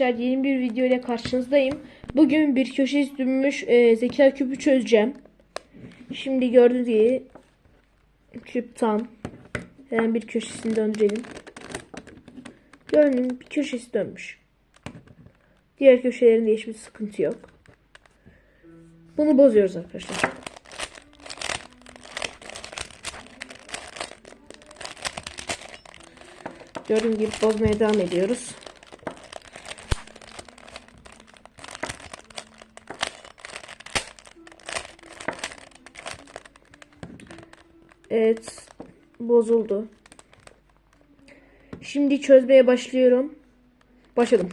Arkadaşlar yeni bir video ile karşınızdayım. Bugün bir köşesi dönmüş e, zeka küpü çözeceğim. Şimdi gördüğünüz gibi küp tam. Hemen bir köşesini döndürelim. Gördüğünüz bir köşesi dönmüş. Diğer köşelerinde hiçbir sıkıntı yok. Bunu bozuyoruz arkadaşlar. Gördüğünüz gibi bozmaya devam ediyoruz. Evet. Bozuldu. Şimdi çözmeye başlıyorum. Başladım.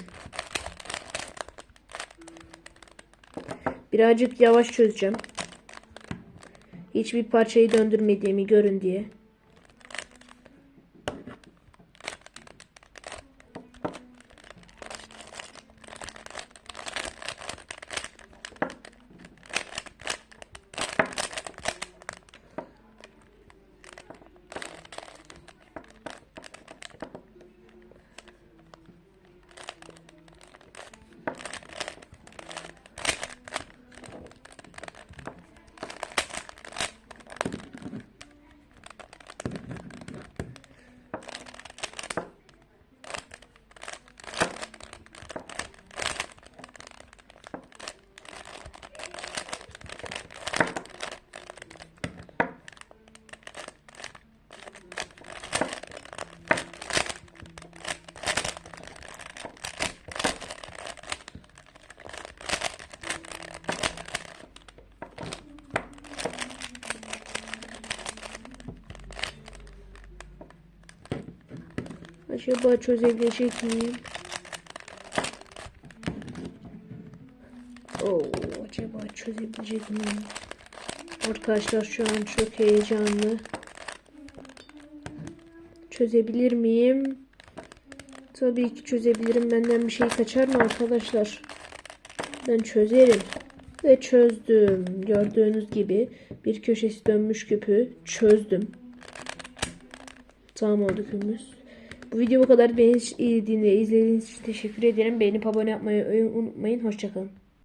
Birazcık yavaş çözeceğim. Hiçbir parçayı döndürmediğimi görün diye. Acaba çözebilecek miyim? Oo, acaba çözebilecek miyim? Arkadaşlar şu an çok heyecanlı. Çözebilir miyim? Tabii ki çözebilirim. Benden bir şey kaçar mı arkadaşlar? Ben çözerim. Ve çözdüm. Gördüğünüz gibi bir köşesi dönmüş küpü çözdüm. Tamam oldu küpümüz. Bu video bu kadar. Beni izlediğiniz için teşekkür ederim. Beğenip abone yapmayı unutmayın. Hoşçakalın.